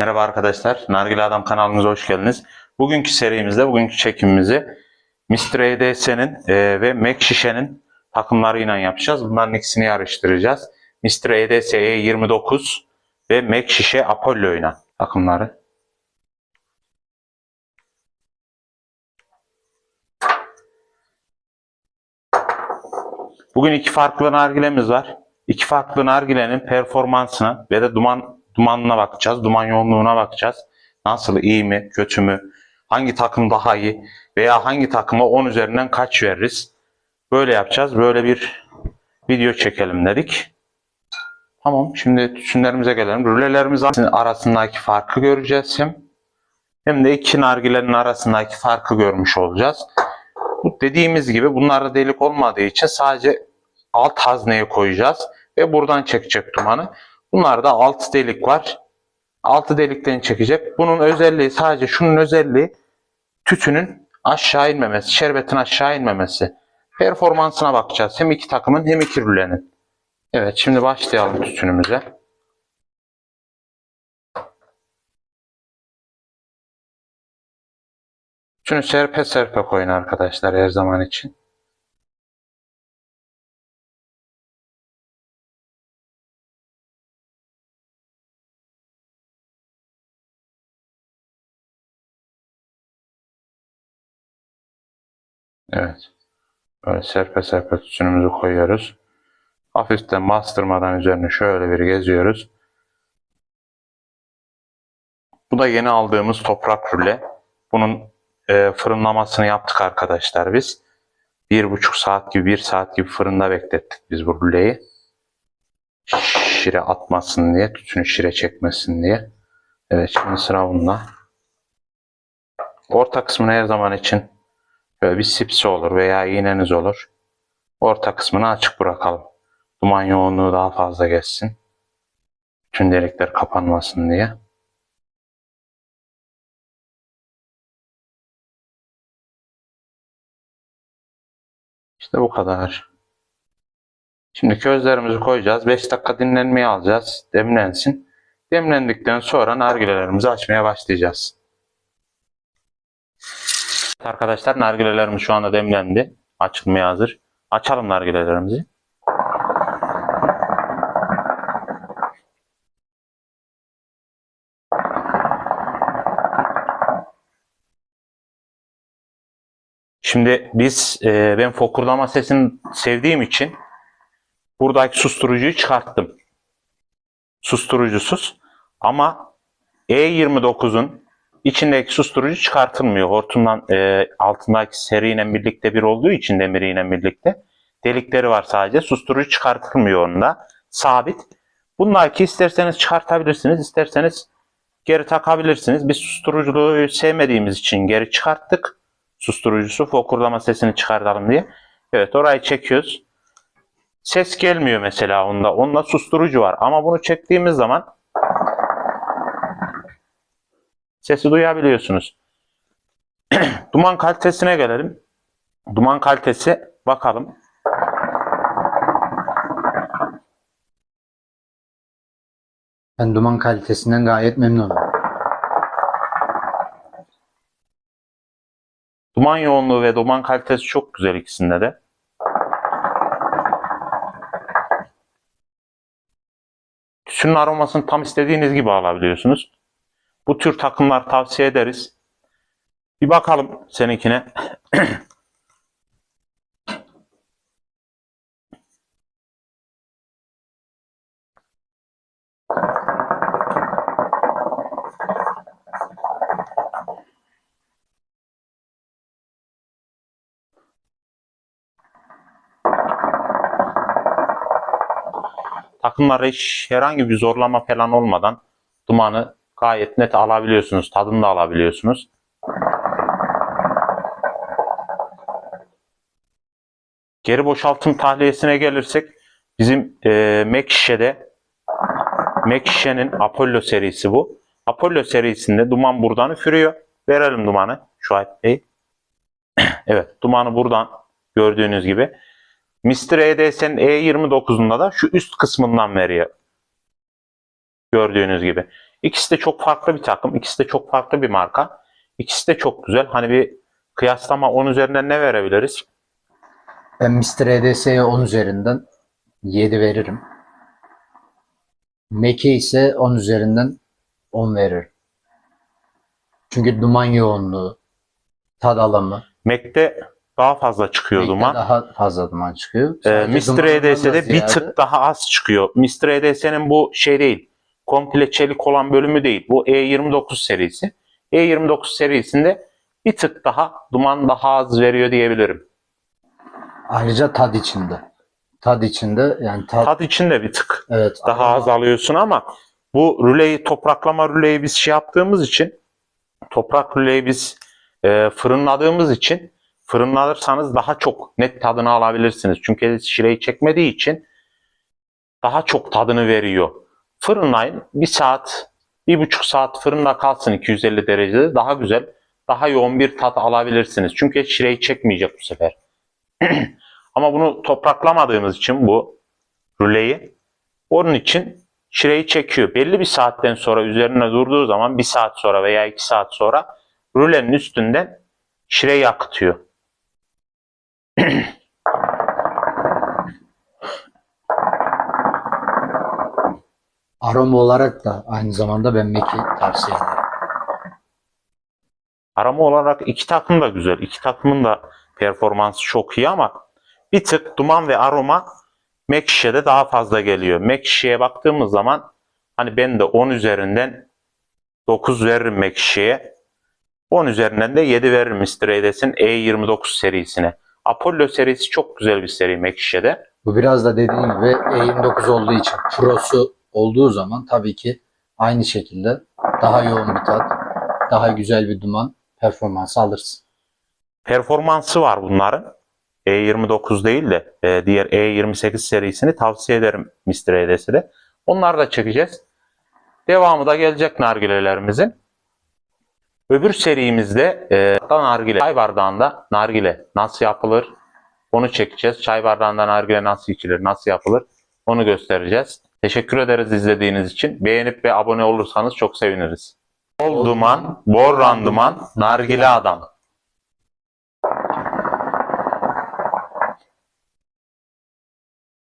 Merhaba arkadaşlar, Nargile Adam kanalımıza hoş geldiniz. Bugünkü serimizde, bugünkü çekimimizi Mr. EDS'nin e, ve Mac Şişe'nin takımlarıyla yapacağız. Bunların ikisini yarıştıracağız. Mr. EDS E29 ve Mac Şişe Apollo ile takımları. Bugün iki farklı nargilemiz var. İki farklı nargilenin performansına ve de duman dumanına bakacağız. Duman yoğunluğuna bakacağız. Nasıl, iyi mi, kötü mü? Hangi takım daha iyi? Veya hangi takıma 10 üzerinden kaç veririz? Böyle yapacağız. Böyle bir video çekelim dedik. Tamam, şimdi tütünlerimize gelelim. Rülelerimiz arasındaki farkı göreceğiz hem. Hem de iki nargilenin arasındaki farkı görmüş olacağız. Bu dediğimiz gibi bunlarda delik olmadığı için sadece alt hazneye koyacağız ve buradan çekecek dumanı. Bunlarda alt delik var. Altı delikten çekecek. Bunun özelliği sadece şunun özelliği tütünün aşağı inmemesi, şerbetin aşağı inmemesi. Performansına bakacağız. Hem iki takımın hem iki rülenin. Evet şimdi başlayalım tütünümüze. Tütünü serpe serpe koyun arkadaşlar her zaman için. Evet. Böyle serpe serpe tütünümüzü koyuyoruz. Hafiften bastırmadan üzerine şöyle bir geziyoruz. Bu da yeni aldığımız toprak rüle. Bunun e, fırınlamasını yaptık arkadaşlar biz. Bir buçuk saat gibi, bir saat gibi fırında beklettik biz bu rüleyi. Şire atmasın diye, tütünü şire çekmesin diye. Evet şimdi sıra bunda. Orta kısmını her zaman için Böyle bir sipsi olur veya iğneniz olur. Orta kısmını açık bırakalım. Duman yoğunluğu daha fazla geçsin. Bütün delikler kapanmasın diye. İşte bu kadar. Şimdi közlerimizi koyacağız. 5 dakika dinlenmeye alacağız. Demlensin. Demlendikten sonra nargilelerimizi açmaya başlayacağız. Arkadaşlar nargilelerimiz şu anda demlendi. Açılmaya hazır. Açalım nargilelerimizi. Şimdi biz e, ben fokurlama sesini sevdiğim için buradaki susturucuyu çıkarttım. Susturucusuz. Ama E29'un içindeki susturucu çıkartılmıyor. Hortumdan e, altındaki seriyle birlikte bir olduğu için demiriyle birlikte delikleri var sadece. Susturucu çıkartılmıyor onda. Sabit. Bundaki isterseniz çıkartabilirsiniz, isterseniz geri takabilirsiniz. Biz susturuculuğu sevmediğimiz için geri çıkarttık. Susturucusu fokurlama sesini çıkartalım diye. Evet orayı çekiyoruz. Ses gelmiyor mesela onda. Onda susturucu var. Ama bunu çektiğimiz zaman sesi duyabiliyorsunuz. Duman kalitesine gelelim. Duman kalitesi bakalım. Ben duman kalitesinden gayet memnunum. Duman yoğunluğu ve duman kalitesi çok güzel ikisinde de. Tüsünün aromasını tam istediğiniz gibi alabiliyorsunuz. Bu tür takımlar tavsiye ederiz. Bir bakalım seninkine. Takımlara hiç herhangi bir zorlama falan olmadan dumanı gayet net alabiliyorsunuz. Tadını da alabiliyorsunuz. Geri boşaltım tahliyesine gelirsek bizim e, Mac şişede Mac şişenin Apollo serisi bu. Apollo serisinde duman buradan üfürüyor. Verelim dumanı Şuayb Bey. evet dumanı buradan gördüğünüz gibi. Mr. EDS'nin E29'unda da şu üst kısmından veriyor. Gördüğünüz gibi. İkisi de çok farklı bir takım. ikisi de çok farklı bir marka. İkisi de çok güzel. Hani bir kıyaslama 10 üzerinden ne verebiliriz? Ben Mr. EDS'ye 10 üzerinden 7 veririm. Mac'e ise 10 üzerinden 10 veririm. Çünkü duman yoğunluğu, tad alımı, Mac'te daha fazla çıkıyor Mac'te duman. daha fazla duman çıkıyor. Ee, Sadece Mr. dumanından da EDS'de bir tık daha az çıkıyor. Mr. EDS'nin bu şey değil. Komple çelik olan bölümü değil. Bu E29 serisi. E29 serisinde bir tık daha duman daha az veriyor diyebilirim. Ayrıca tad içinde. Tad içinde yani tad, Tat içinde bir tık evet daha aroma- az alıyorsun ama bu rüleyi topraklama rüleyi biz şey yaptığımız için toprak rüleyi biz e, fırınladığımız için fırınlanırsanız daha çok net tadını alabilirsiniz. Çünkü şireyi çekmediği için daha çok tadını veriyor. Fırınlayın. Bir saat, bir buçuk saat fırında kalsın 250 derecede. Daha güzel, daha yoğun bir tat alabilirsiniz. Çünkü şireyi çekmeyecek bu sefer. Ama bunu topraklamadığımız için bu rüleyi onun için şireyi çekiyor. Belli bir saatten sonra üzerine durduğu zaman bir saat sonra veya iki saat sonra rülenin üstünden şireyi akıtıyor. aroma olarak da aynı zamanda ben Mac'i tavsiye ederim. Arama olarak iki takım da güzel. İki takımın da performansı çok iyi ama bir tık duman ve aroma Mekşe'de daha fazla geliyor. Mekşe'ye baktığımız zaman hani ben de 10 üzerinden 9 veririm Mekşe'ye. 10 üzerinden de 7 veririm Mr. Edes'in E29 serisine. Apollo serisi çok güzel bir seri Mekşe'de. Bu biraz da dediğim gibi E29 olduğu için prosu olduğu zaman tabii ki aynı şekilde daha yoğun bir tat, daha güzel bir duman performansı alırsın. performansı var bunların. E29 değil de e, diğer E28 serisini tavsiye ederim Mr. EDS'de. de. Onları da çekeceğiz. Devamı da gelecek nargilelerimizin. Öbür serimizde e, nargile, çay bardağında nargile nasıl yapılır onu çekeceğiz. Çay bardağında nargile nasıl içilir, nasıl yapılır onu göstereceğiz. Teşekkür ederiz izlediğiniz için. Beğenip ve abone olursanız çok seviniriz. Bol duman, bol randıman, nargile adam.